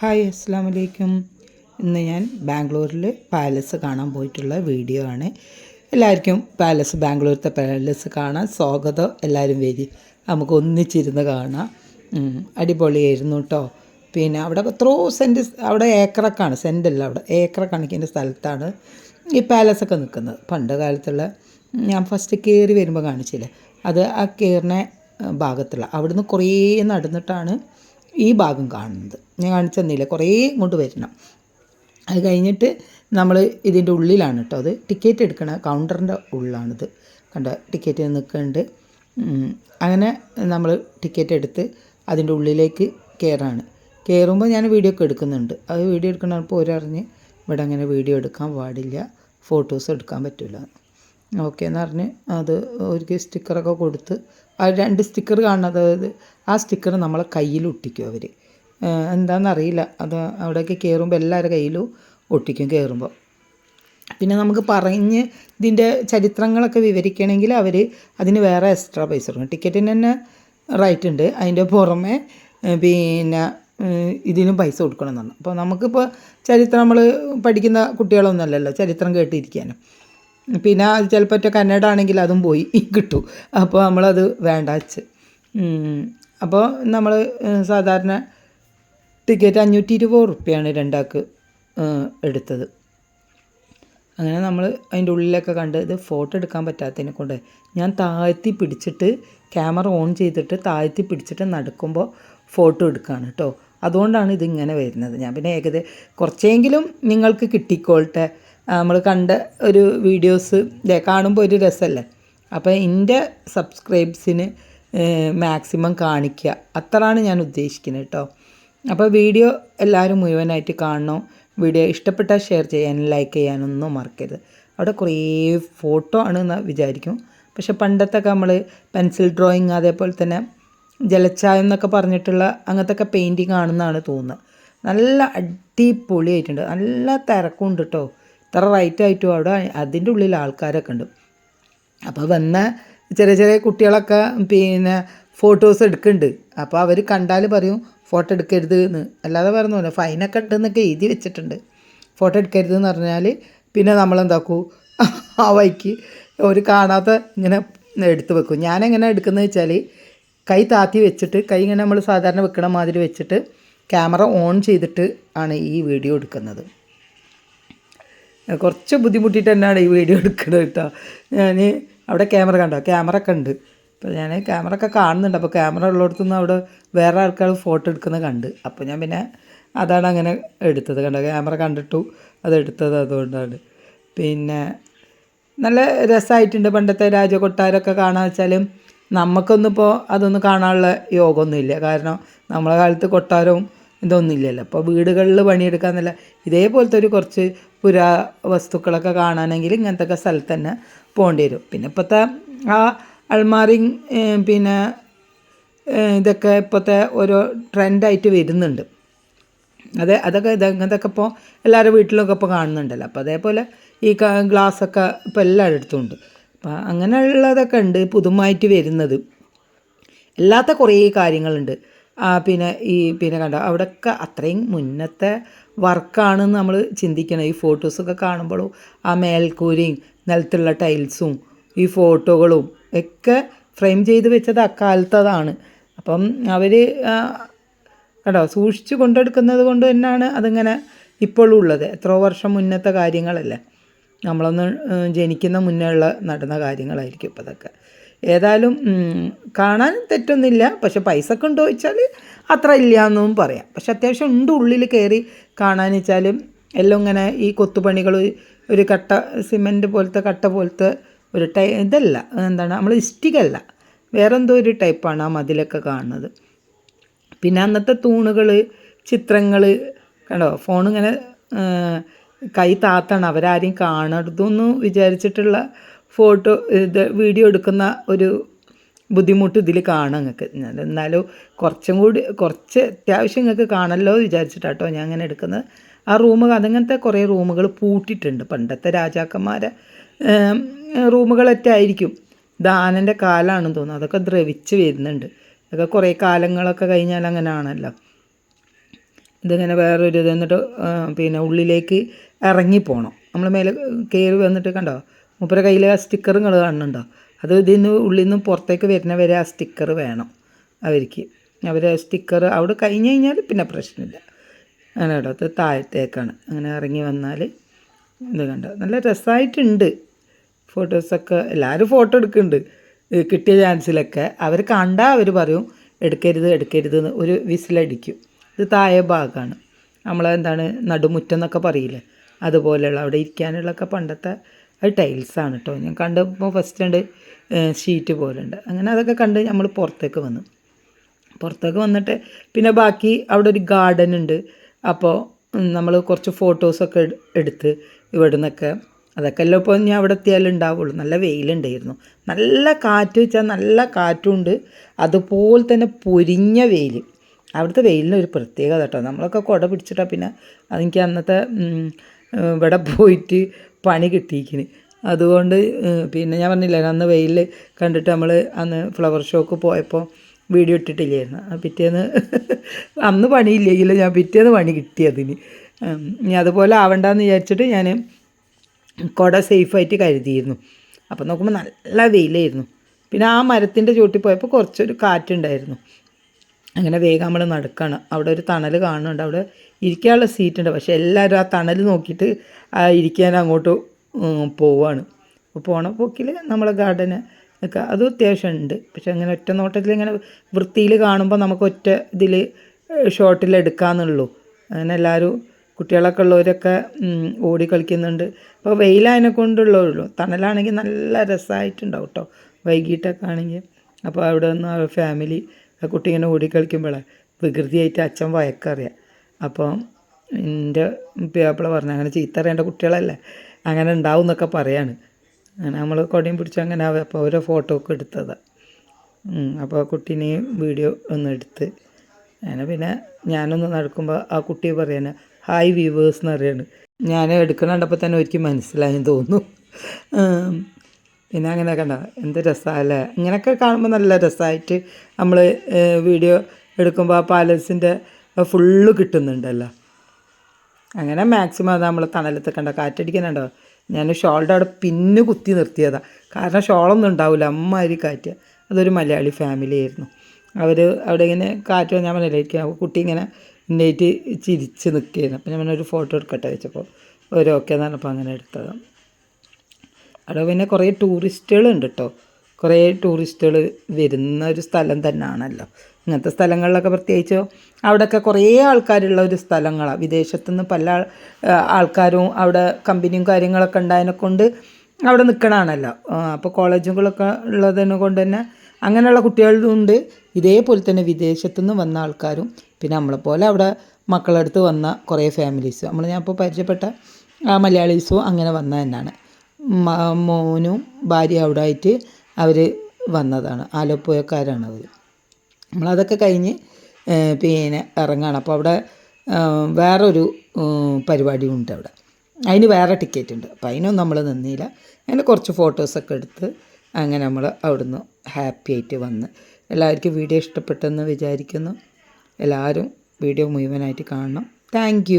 Hi അസ്സാം വലൈക്കും ഇന്ന് ഞാൻ ബാംഗ്ലൂരിൽ പാലസ് കാണാൻ പോയിട്ടുള്ള വീഡിയോ ആണ്. എല്ലാവർക്കും പാലസ് ബാംഗ്ലൂരത്തെ പാലസ് കാണാൻ സ്വാഗതം. എല്ലാവരും വരി നമുക്ക് ഒന്നിച്ചിരുന്ന് കാണാം. അടിപൊളിയായിരുന്നു കേട്ടോ പിന്നെ അവിടെ എത്രയോ സെന്റ് അവിടെ ഏക്കറക്കാണ് സെന്റല്ല അവിടെ ഏക്കറ കണക്കിന്റെ സ്ഥലത്താണ് ഈ പാലസൊക്കെ നിൽക്കുന്നത്. പണ്ട് കാലത്തുള്ള ഞാൻ ഫസ്റ്റ് കയറി വരുമ്പോൾ കാണിച്ചില്ലേ? അത് ആ കയറിനെ ഭാഗത്തുള്ള അവിടുന്ന് കുറേ നടന്നിട്ടാണ് ഈ ഭാഗം കാണുന്നത്. ഞാൻ കാണിച്ചു തന്നില്ല? കുറേ ഇങ്ങോട്ട് വരണം. അത് കഴിഞ്ഞിട്ട് നമ്മൾ ഇതിന്റെ ഉള്ളിലാണ് കേട്ടോ അത്. ടിക്കറ്റ് എടുക്കണ കൗണ്ടറിന്റെ ഉള്ളിലാണിത് കണ്ട? ടിക്കറ്റ് നിൽക്കുന്നുണ്ട്. അങ്ങനെ നമ്മൾ ടിക്കറ്റ് എടുത്ത് അതിന്റെ ഉള്ളിലേക്ക് കയറാണ്. കയറുമ്പോൾ ഞാൻ വീഡിയോ ഒക്കെ എടുക്കുന്നുണ്ട്. അത് വീഡിയോ എടുക്കണപ്പോൾ ഒരറിഞ്ഞ് ഇവിടെ അങ്ങനെ വീഡിയോ എടുക്കാൻ പാടില്ല. ഫോട്ടോസ് എടുക്കാൻ പറ്റില്ല ഓക്കെ എന്ന് പറഞ്ഞ് അത് ഒരു സ്റ്റിക്കറൊക്കെ കൊടുത്ത് ആ രണ്ട് സ്റ്റിക്കർ കാണുന്നത്. ആ സ്റ്റിക്കർ നമ്മളെ കയ്യിൽ ഒട്ടിക്കും അവർ എന്താണെന്നറിയില്ല അത് അവിടേക്ക് കയറുമ്പോൾ എല്ലാവരുടെ കയ്യിലും ഒട്ടിക്കും കയറുമ്പോൾ പിന്നെ നമുക്ക് പറഞ്ഞ് ഇതിന്റെ ചരിത്രങ്ങളൊക്കെ വിവരിക്കണമെങ്കിൽ അവർ അതിന് വേറെ എക്സ്ട്രാ പൈസ കൊടുക്കും ടിക്കറ്റിന് തന്നെ റൈറ്റ് ഉണ്ട്. അതിന്റെ പുറമെ പിന്നെ ഇതിനും പൈസ കൊടുക്കണം എന്നാണ്. അപ്പോൾ നമുക്കിപ്പോൾ ചരിത്രം നമ്മൾ പഠിക്കുന്ന കുട്ടികളൊന്നുമല്ലല്ലോ ചരിത്രം കേട്ടിരിക്കാനും. പിന്നെ ചിലപ്പോൾ ഒറ്റ കന്നഡ ആണെങ്കിൽ അതും പോയി കിട്ടും. അപ്പോൾ നമ്മളത് വേണ്ട വെച്ച്. അപ്പോൾ നമ്മൾ സാധാരണ ടിക്കറ്റ് അഞ്ഞൂറ്റി ഇരുപത് റുപ്യാണ് രണ്ടാൾക്ക് എടുത്തത്. അങ്ങനെ നമ്മൾ അതിന്റെ ഉള്ളിലൊക്കെ കണ്ട് ഇത് ഫോട്ടോ എടുക്കാൻ പറ്റാത്തതിനെ കൊണ്ട് ഞാൻ താഴ്ത്തി പിടിച്ചിട്ട് ക്യാമറ ഓൺ ചെയ്തിട്ട് താഴ്ത്തി പിടിച്ചിട്ട് നടക്കുമ്പോൾ ഫോട്ടോ എടുക്കുകയാണ് കേട്ടോ അതുകൊണ്ടാണ് ഇതിങ്ങനെ വരുന്നത്. ഞാൻ പിന്നെ ഏകദേശം കുറച്ചെങ്കിലും നിങ്ങൾക്ക് കിട്ടിക്കോട്ടെ നമ്മൾ കണ്ട ഒരു വീഡിയോസ് ഇല്ലേ കാണുമ്പോൾ ഒരു രസമല്ലേ അപ്പോൾ എന്റെ സബ്സ്ക്രൈബ്സിന് മാക്സിമം കാണിക്കുക അത്രയാണ് ഞാൻ ഉദ്ദേശിക്കുന്നത് കേട്ടോ അപ്പോൾ വീഡിയോ എല്ലാവരും മുഴുവനായിട്ട് കാണണം. വീഡിയോ ഇഷ്ടപ്പെട്ടാൽ ഷെയർ ചെയ്യാനും ലൈക്ക് ചെയ്യാനൊന്നും മറക്കരുത്. അവിടെ കുറേ ഫോട്ടോ ആണ് ആണെന്ന് വിചാരിക്കും. പക്ഷെ പണ്ടത്തൊക്കെ നമ്മൾ പെൻസിൽ ഡ്രോയിങ് അതേപോലെ തന്നെ ജലച്ചായം എന്നൊക്കെ പറഞ്ഞിട്ടുള്ള അങ്ങനത്തെ പെയിന്റിങ് ആണെന്നാണ് തോന്നുന്നത്. നല്ല അടിപൊളിയായിട്ടുണ്ട്. നല്ല തിരക്കുണ്ട് കേട്ടോ ഇത്ര റൈറ്റ് ആയിട്ടും അവിടെ അതിന്റെ ഉള്ളിൽ ആൾക്കാരൊക്കെ ഉണ്ട്. അപ്പോൾ വന്ന ചെറിയ ചെറിയ കുട്ടികളൊക്കെ പിന്നെ ഫോട്ടോസ് എടുക്കുന്നുണ്ട്. അപ്പോൾ അവർ കണ്ടാൽ പറയും ഫോട്ടോ എടുക്കരുത് എന്ന് അല്ലാതെ പറഞ്ഞില്ല ഫൈനൊക്കെ ഉണ്ടെന്നൊക്കെ എഴുതി വെച്ചിട്ടുണ്ട്. ഫോട്ടോ എടുക്കരുത് എന്ന് പറഞ്ഞാൽ പിന്നെ നമ്മളെന്താക്കൂ? ആ വൈക്ക് ഒരു കാണാത്ത ഇങ്ങനെ എടുത്ത് വെക്കും. ഞാനെങ്ങനെ എടുക്കുന്നത് വെച്ചാൽ കൈ താത്തി വെച്ചിട്ട് കൈ ഇങ്ങനെ നമ്മൾ സാധാരണ വെക്കണ മാതിരി വെച്ചിട്ട് ക്യാമറ ഓൺ ചെയ്തിട്ട് ആണ് ഈ വീഡിയോ എടുക്കുന്നത്. കുറച്ച് ബുദ്ധിമുട്ടിയിട്ട് തന്നെയാണ് ഈ വീഡിയോ എടുക്കുന്നത് കേട്ടോ. ഞാൻ അവിടെ ക്യാമറ കണ്ടോ? ക്യാമറ ഒക്കെ ഉണ്ട്. അപ്പോൾ ഞാൻ ക്യാമറ ഒക്കെ കാണുന്നുണ്ട്. അപ്പോൾ ക്യാമറ ഉള്ളിടത്തുനിന്ന് അവിടെ വേറെ ആൾക്കാർ ഫോട്ടോ എടുക്കുന്നത് കണ്ട്. അപ്പോൾ ഞാൻ പിന്നെ അതാണ് അങ്ങനെ എടുത്തത് കണ്ടോ? ക്യാമറ കണ്ടിട്ടു അത് എടുത്തത് അതുകൊണ്ടാണ്. പിന്നെ നല്ല രസമായിട്ടുണ്ട് പണ്ടത്തെ രാജകൊട്ടാരമൊക്കെ കാണാൻ വെച്ചാലും നമുക്കൊന്നും ഇപ്പോൾ അതൊന്നും കാണാനുള്ള യോഗമൊന്നുമില്ല കാരണം നമ്മളെ കാലത്ത് കൊട്ടാരവും ഇതൊന്നും ഇല്ലല്ലോ അപ്പോൾ വീടുകളിൽ പണിയെടുക്കാന്നല്ല ഇതേപോലത്തെ ഒരു കുറച്ച് പുരാ വസ്തുക്കളൊക്കെ കാണാനെങ്കിൽ ഇങ്ങനത്തെ സ്ഥലത്ത് തന്നെ പോകേണ്ടി വരും. പിന്നെ ഇപ്പോഴത്തെ ആ അൾമാറി പിന്നെ ഇതൊക്കെ ഇപ്പോഴത്തെ ഓരോ ട്രെൻഡായിട്ട് വരുന്നുണ്ട്. അതെ അതൊക്കെ ഇത് ഇങ്ങനത്തൊക്കെ ഇപ്പോൾ എല്ലാവരുടെ വീട്ടിലൊക്കെ ഇപ്പോൾ കാണുന്നുണ്ടല്ലോ. അപ്പോൾ അതേപോലെ ഈ ഗ്ലാസ്സൊക്കെ ഇപ്പോൾ എല്ലായിടത്തും ഉണ്ട് അപ്പോൾ അങ്ങനെയുള്ളതൊക്കെ ഉണ്ട് പുതുമായിട്ട് വരുന്നത്. അല്ലാത്ത കുറേ കാര്യങ്ങളുണ്ട്. പിന്നെ ഈ പിന്നെ കണ്ടോ അവിടെയൊക്കെ അത്രയും മുന്നത്തെ വർക്കാണെന്ന് നമ്മൾ ചിന്തിക്കണം. ഈ ഫോട്ടോസൊക്കെ കാണുമ്പോഴും ആ മേൽക്കൂരയും നിലത്തുള്ള ടൈൽസും ഈ ഫോട്ടോകളും ഒക്കെ ഫ്രെയിം ചെയ്ത് വെച്ചത് അക്കാലത്തതാണ്. അപ്പം അവർ കേട്ടോ സൂക്ഷിച്ച് കൊണ്ടെടുക്കുന്നത് കൊണ്ട് തന്നെയാണ് അതിങ്ങനെ ഇപ്പോഴും ഉള്ളത്. എത്രയോ വർഷം മുന്നത്തെ കാര്യങ്ങളല്ലേ. നമ്മളൊന്ന് ജനിക്കുന്ന മുന്നേ ഉള്ള നടന്ന കാര്യങ്ങളായിരിക്കും ഇപ്പോൾ അതൊക്കെ ഏതായാലും കാണാൻ തെറ്റൊന്നുമില്ല. പക്ഷെ പൈസ ഒക്കെ ഉണ്ടോ ചോദിച്ചാൽ അത്ര ഇല്ല എന്നും പറയാം. പക്ഷെ അത്യാവശ്യം ഉണ്ട് ഉള്ളിൽ കയറി കാണാൻ വെച്ചാലും എല്ലാം ഇങ്ങനെ ഈ കൊത്തുപണികൾ ഒരു കട്ട സിമന്റ് പോലത്തെ കട്ട പോലത്തെ ഒരു ടൈ ഇതല്ല. എന്താണ്? നമ്മൾ ഇഷ്ടികല്ല വേറെന്തോ ഒരു ടൈപ്പാണ് ആ മതിലൊക്കെ കാണുന്നത്. പിന്നെ അന്നത്തെ തൂണുകൾ ചിത്രങ്ങൾ കണ്ടോ? ഫോണിങ്ങനെ കൈ താത്താണ്. അവരാരെയും കാണരുതെന്ന് വിചാരിച്ചിട്ടുള്ള ഫോട്ടോ ഇത് വീഡിയോ എടുക്കുന്ന ഒരു ബുദ്ധിമുട്ട് ഇതിൽ കാണാം നിങ്ങൾക്ക് എന്നാലും കുറച്ചും കൂടി കുറച്ച് അത്യാവശ്യം നിങ്ങൾക്ക് കാണല്ലോ വിചാരിച്ചിട്ടാട്ടോ ഞാൻ അങ്ങനെ എടുക്കുന്നത്. ആ റൂമ് അതങ്ങനത്തെ കുറേ റൂമുകൾ പൂട്ടിയിട്ടുണ്ട്. പണ്ടത്തെ രാജാക്കന്മാരെ റൂമുകളൊക്കെ ആയിരിക്കും. ദാനന്റെ കാലമാണെന്ന് തോന്നുന്നു. അതൊക്കെ ദ്രവിച്ച് വരുന്നുണ്ട്. അതൊക്കെ കുറേ കാലങ്ങളൊക്കെ കഴിഞ്ഞാൽ അങ്ങനെ ആണല്ലോ. ഇതിങ്ങനെ വേറൊരു ഇത് എന്നിട്ട് പിന്നെ ഉള്ളിലേക്ക് ഇറങ്ങി പോകണം നമ്മൾ മേലെ കയറി വന്നിട്ട് കണ്ടോ? മൂപ്പരെ കയ്യിൽ ആ സ്റ്റിക്കർ നിങ്ങൾ കാണുന്നുണ്ടോ? അത് ഇതിന് ഉള്ളിൽ നിന്ന് പുറത്തേക്ക് വരുന്ന വരെ ആ സ്റ്റിക്കർ വേണം അവർക്ക്. അവർ സ്റ്റിക്കർ അവിടെ കഴിഞ്ഞ് കഴിഞ്ഞാൽ പിന്നെ പ്രശ്നമില്ല. അങ്ങനെ കേട്ടോ. താഴത്തേക്കാണ്. അങ്ങനെ ഇറങ്ങി വന്നാൽ ഇത് കണ്ടോ? നല്ല രസമായിട്ടുണ്ട് ഫോട്ടോസൊക്കെ എല്ലാവരും ഫോട്ടോ എടുക്കുന്നുണ്ട്. കിട്ടിയ ചാൻസിലൊക്കെ അവർ കണ്ടാൽ അവർ പറയും എടുക്കരുത് എടുക്കരുത് എന്ന് ഒരു വിസിലടിക്കും. ഇത് താഴെ ഭാഗമാണ് നമ്മളെന്താണ് നടുമുറ്റം എന്നൊക്കെ പറയില്ലേ? അതുപോലെയുള്ള അവിടെ ഇരിക്കാനുള്ളൊക്കെ പണ്ടത്തെ അത് ടൈൽസാണ് കേട്ടോ ഞാൻ കണ്ടപ്പോൾ ഫസ്റ്റ് ഉണ്ട് ഷീറ്റ് പോലെ ഉണ്ട്. അങ്ങനെ അതൊക്കെ കണ്ട് നമ്മൾ പുറത്തേക്ക് വന്നു. പുറത്തേക്ക് വന്നിട്ട് പിന്നെ ബാക്കി അവിടെ ഒരു ഗാർഡൻ ഉണ്ട്. അപ്പോൾ നമ്മൾ കുറച്ച് ഫോട്ടോസൊക്കെ എട്- എടുത്ത് ഇവിടെ നിന്നൊക്കെ അതൊക്കെ എല്ലാം ഇപ്പോൾ ഞാൻ അവിടെ എത്തിയാലും ഉണ്ടാവുള്ളൂ നല്ല വെയിലുണ്ടായിരുന്നു. നല്ല കാറ്റ് വെച്ചാൽ നല്ല കാറ്റുണ്ട്. അതുപോലെ തന്നെ പൊരിഞ്ഞ വെയിൽ അവിടുത്തെ വെയിലിന് ഒരു പ്രത്യേകത കേട്ടോ നമ്മളൊക്കെ കുട പിടിച്ചിട്ടാൽ പിന്നെ അതെനിക്ക് അന്നത്തെ ഇവിടെ പോയിട്ട് പണി കിട്ടിയിരിക്കുന്നു അതുകൊണ്ട് പിന്നെ ഞാൻ പറഞ്ഞില്ലേ അന്ന് വെയിൽ കണ്ടിട്ട് നമ്മൾ അന്ന് ഫ്ലവർ ഷോക്ക് പോയപ്പോൾ വീഡിയോ ഇട്ടിട്ടില്ലായിരുന്നു. പിറ്റേന്ന് അന്ന് പണിയില്ലെങ്കിലും ഞാൻ പിറ്റേന്ന് പണി കിട്ടിയതിന്. ഇനി അതുപോലെ ആവണ്ടെന്ന് വിചാരിച്ചിട്ട് ഞാൻ കുട സേഫായിട്ട് കരുതിയിരുന്നു. അപ്പം നോക്കുമ്പോൾ നല്ല വെയിലായിരുന്നു. പിന്നെ ആ മരത്തിന്റെ ചുവട്ടിൽ പോയപ്പോൾ കുറച്ചൊരു കാറ്റുണ്ടായിരുന്നു. അങ്ങനെ വേഗം നമ്മൾ നടക്കുകയാണ് അവിടെ ഒരു തണൽ കാണുന്നുണ്ട്. അവിടെ ഇരിക്കാനുള്ള സീറ്റ് ഉണ്ട്. പക്ഷേ എല്ലാവരും ആ തണൽ നോക്കിയിട്ട് ഇരിക്കാൻ അങ്ങോട്ട് പോവാണ്. അപ്പോൾ പോണ പോക്കിൽ നമ്മളെ ഗാർഡന് ഒക്കെ അത് അത്യാവശ്യം ഉണ്ട്. പക്ഷെ അങ്ങനെ ഒറ്റ നോട്ടത്തിൽ ഇങ്ങനെ വൃത്തിയിൽ കാണുമ്പോൾ നമുക്ക് ഒറ്റ ഇതിൽ ഷോട്ടിൽ എടുക്കാമെന്നുള്ളൂ അങ്ങനെ എല്ലാവരും കുട്ടികളൊക്കെ ഉള്ളവരൊക്കെ ഓടി കളിക്കുന്നുണ്ട്. അപ്പോൾ വെയിലതിനെ കൊണ്ടുള്ളൂ തണലാണെങ്കിൽ നല്ല രസമായിട്ടുണ്ടാവും കേട്ടോ വൈകിട്ടൊക്കെ ആണെങ്കിൽ അപ്പോൾ അവിടെ നിന്ന് ഫാമിലി ആ കുട്ടി ഇങ്ങനെ ഓടി കളിക്കുമ്പോഴേ വികൃതിയായിട്ട് അച്ഛൻ വയക്കറിയാം. അപ്പോൾ എന്റെ പേപ്പിള പറഞ്ഞു അങ്ങനെ ചീത്ത അറിയേണ്ട കുട്ടികളല്ലേ അങ്ങനെ ഉണ്ടാവും എന്നൊക്കെ പറയാണ്. അങ്ങനെ നമ്മൾ കൊടിയും പിടിച്ച് അങ്ങനെ. അപ്പോൾ ഓരോ ഫോട്ടോ ഒക്കെ എടുത്തതാണ് അപ്പോൾ ആ കുട്ടീനെയും വീഡിയോ ഒന്ന് എടുത്ത്. അങ്ങനെ പിന്നെ ഞാനൊന്ന് നടക്കുമ്പോൾ ആ കുട്ടി പറയാണ് ഹായ് വ്യൂവേഴ്സ് എന്ന് അറിയാണ് ഞാൻ എടുക്കണ കണ്ടപ്പോൾ തന്നെ ഒരിക്കലും മനസ്സിലായെന്ന് തോന്നുന്നു. പിന്നെ അങ്ങനെ കണ്ട? എന്ത് രസമല്ലേ ഇങ്ങനെയൊക്കെ കാണുമ്പോൾ നല്ല രസമായിട്ട് നമ്മൾ വീഡിയോ എടുക്കുമ്പോൾ ആ പാലസിന്റെ ഫുള്ള് കിട്ടുന്നുണ്ടല്ലോ. അങ്ങനെ മാക്സിമം അത് നമ്മൾ തണലത്ത് കണ്ട? കാറ്റടിക്കുന്നുണ്ടോ? ഞാൻ ഷോളുടെ അവിടെ പിന്നെ കുത്തി നിർത്തിയതാണ് കാരണം ഷോളൊന്നും ഉണ്ടാവില്ല അമ്മാതിരി കാറ്റ്. അതൊരു മലയാളി ഫാമിലി ആയിരുന്നു. അവർ അവിടെ ഇങ്ങനെ കാറ്റ് ഞാൻ പറഞ്ഞില്ലേ കുട്ടി ഇങ്ങനെ ഇന്നേറ്റ് ചിരിച്ച് നിൽക്കുകയായിരുന്നു അപ്പം ഞാൻ ഒരു ഫോട്ടോ എടുക്കട്ടെ വെച്ചപ്പോൾ ഒരു ഓക്കെ എന്ന് പറഞ്ഞപ്പോൾ അങ്ങനെ എടുത്തതാണ് അവിടെ പിന്നെ കുറേ ടൂറിസ്റ്റുകളുണ്ട് കേട്ടോ കുറേ ടൂറിസ്റ്റുകൾ വരുന്ന ഒരു സ്ഥലം തന്നെയാണല്ലോ ഇങ്ങനത്തെ സ്ഥലങ്ങളിലൊക്കെ പ്രത്യേകിച്ചോ? അവിടെയൊക്കെ കുറേ ആൾക്കാരുള്ള ഒരു സ്ഥലങ്ങളാണ് വിദേശത്തു നിന്ന് പല ആൾക്കാരും അവിടെ കമ്പനിയും കാര്യങ്ങളൊക്കെ ഉണ്ടായതിനെ കൊണ്ട് അവിടെ നിൽക്കണമാണല്ലോ അപ്പോൾ കോളേജുകളൊക്കെ ഉള്ളതിനെ കൊണ്ട് തന്നെ അങ്ങനെയുള്ള കുട്ടികളും ഉണ്ട് ഇതേപോലെ തന്നെ വിദേശത്തു നിന്ന് വന്ന ആൾക്കാരും പിന്നെ നമ്മളെപ്പോലെ അവിടെ മക്കളടുത്ത് വന്ന കുറേ ഫാമിലീസ് നമ്മൾ ഞാൻ ഇപ്പോൾ പരിചയപ്പെട്ട ആ മലയാളീസും അങ്ങനെ വന്ന തന്നെയാണ് മോനും ഭാര്യ അവിടെ ആയിട്ട് അവർ വന്നതാണ്. ആലപ്പുഴക്കാരാണ് അവർ നമ്മളതൊക്കെ കഴിഞ്ഞ് പിന്നെ ഇറങ്ങുകയാണ് അപ്പോൾ അവിടെ വേറൊരു പരിപാടി ഉണ്ട് അവിടെ. അതിന് വേറെ ടിക്കറ്റ് ഉണ്ട് അപ്പോൾ അതിനൊന്നും നമ്മൾ നിന്നില്ല. അങ്ങനെ കുറച്ച് ഫോട്ടോസൊക്കെ എടുത്ത് അങ്ങനെ നമ്മൾ അവിടുന്ന് ഹാപ്പി ആയിട്ട് വന്ന്. എല്ലാവർക്കും വീഡിയോ ഇഷ്ടപ്പെട്ടെന്ന് വിചാരിക്കുന്നു. എല്ലാവരും വീഡിയോ മുഴുവനായിട്ട് കാണണം. താങ്ക്